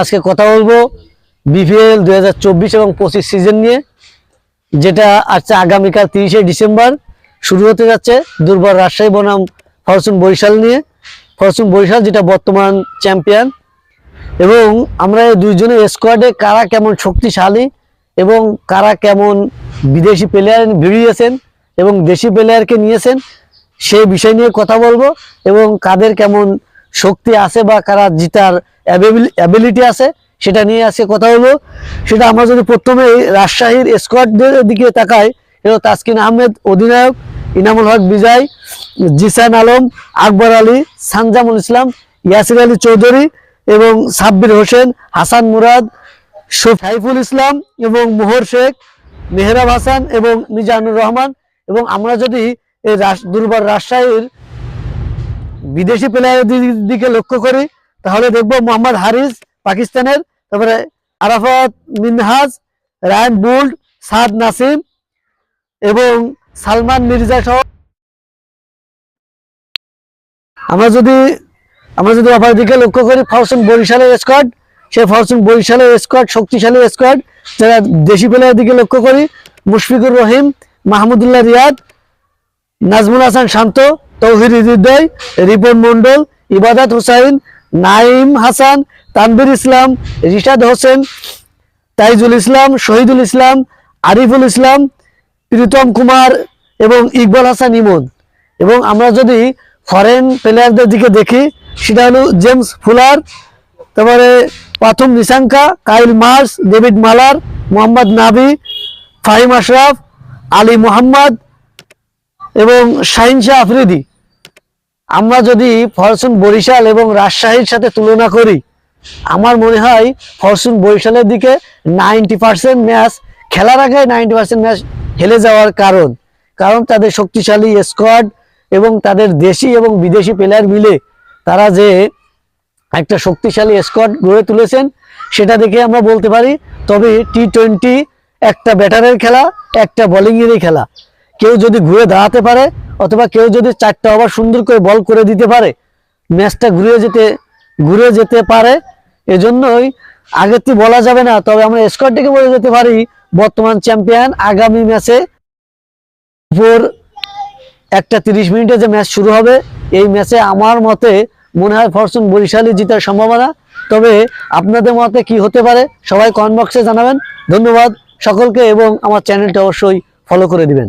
আজকে কথা বলব বিপিএল দু হাজার চব্বিশ এবং পঁচিশ সিজন নিয়ে, যেটা আছে আগামীকাল তিরিশে ডিসেম্বর শুরু হতে যাচ্ছে। দুর্বল রাজশাহী বনাম, ফরচুন বরিশাল নিয়ে। ফরচুন বরিশাল যেটা বর্তমান চ্যাম্পিয়ন এবং আমরা এই দুইজনের স্কোয়াডে কারা কেমন শক্তিশালী এবং কারা কেমন বিদেশি প্লেয়ার বেরিয়েছেন এবং দেশি প্লেয়ারকে নিয়েছেন, সেই বিষয় নিয়ে কথা বলব এবং কাদের কেমন শক্তি আছে বা কারা জিতার অ্যাবিলিটি আছে, সেটা নিয়ে আজকে কথা বলব সেটা আমরা যদি প্রথমে রাজশাহীর স্কোয়াডদের দিকে তাকাই এটা তাসকিন আহমেদ, অধিনায়ক, ইনামুল হক, বিজয়, জিসান আলম, আকবর আলী, সানজামুল ইসলাম, ইয়াসির আলী চৌধুরী এবং সাব্বির হোসেন, হাসান মুরাদ সাইফুল ইসলাম এবং মোহর শেখ, মেহরাব হাসান এবং মিজানুর রহমান। এবং আমরা যদি এই দুর্বার রাজশাহীর বিদেশি প্লেয়ারের দিকে লক্ষ্য করি, তাহলে দেখব মোহাম্মদ হারিস পাকিস্তানের, তারপরে আরাফাত মিনহাজ, রায়ন বুল্ড সাদ নাসিম এবং সালমান মির্জা সহ আমরা যদি আমরা যদি অপর দিকে লক্ষ্য করি, ফরচুন বরিশালের স্কোয়াড সে ফরচুন বরিশালের স্কোয়াড শক্তিশালী স্কোয়াড যারা দেশি প্লেয়ারের দিকে লক্ষ্য করি, মুশফিকুর রহিম, মাহমুদুল্লাহ রিয়াদ, নাজমুল হাসান শান্ত তৌহিদ হৃদয় রিপন মন্ডল ইবাদত হুসাইন নাইম হাসান তানবির ইসলাম, রিশাদ হোসেন, তাইজুল ইসলাম, শহীদুল ইসলাম, আরিফুল ইসলাম, প্রীতম কুমার এবং ইকবাল হাসান ইমন। এবং আমরা যদি ফরেন প্লেয়ারদের দিকে দেখি, সেটা হলো জেমস ফুলার, তারপরে প্রথম Nissanka, Kyle Mayers, David Miller, Mohammad নাবি ফাহিম আশরাফ, আলী মোহাম্মদ এবং শাহিন শাহ আফ্রিদি। আমরা যদি ফরচুন বরিশাল এবং রাজশাহীর সাথে তুলনা করি, আমার মনে হয় ফরচুন বরিশালের দিকে নাইনটি পার্সেন্ট ম্যাচ, খেলার আগে নাইনটি পার্সেন্ট ম্যাচ হেলে যাওয়ার কারণ। কারণ তাদের শক্তিশালী স্কোয়াড এবং তাদের দেশি এবং বিদেশি প্লেয়ার মিলে তারা যে একটা শক্তিশালী স্কোয়াড গড়ে তুলেছেন, সেটা দেখে আমরা বলতে পারি, তবে টি টোয়েন্টি একটা ব্যাটারের খেলা, একটা বোলিংয়েরই খেলা। কেউ যদি ঘুরে দাঁড়াতে পারে, অথবা কেউ যদি চারটা ওভার সুন্দর করে বল করে দিতে পারে, ম্যাচটা ঘুরে যেতে ঘুরে যেতে পারে, এজন্যই আগের থেকে বলা যাবে না, তবে আমরা স্কোয়াডটিকে বলে যেতে পারি, বর্তমান চ্যাম্পিয়ন আগামী ম্যাচে উপর একটা তিরিশ মিনিটে যে ম্যাচ শুরু হবে, এই ম্যাচে আমার মতে মনে হয় ফরচুন বরিশালই জিতার সম্ভাবনা। তবে আপনাদের মতে কি হতে পারে, সবাই কমেন্ট বক্সে জানাবেন। ধন্যবাদ সকলকে এবং আমার চ্যানেলটা অবশ্যই ফলো করে দিবেন।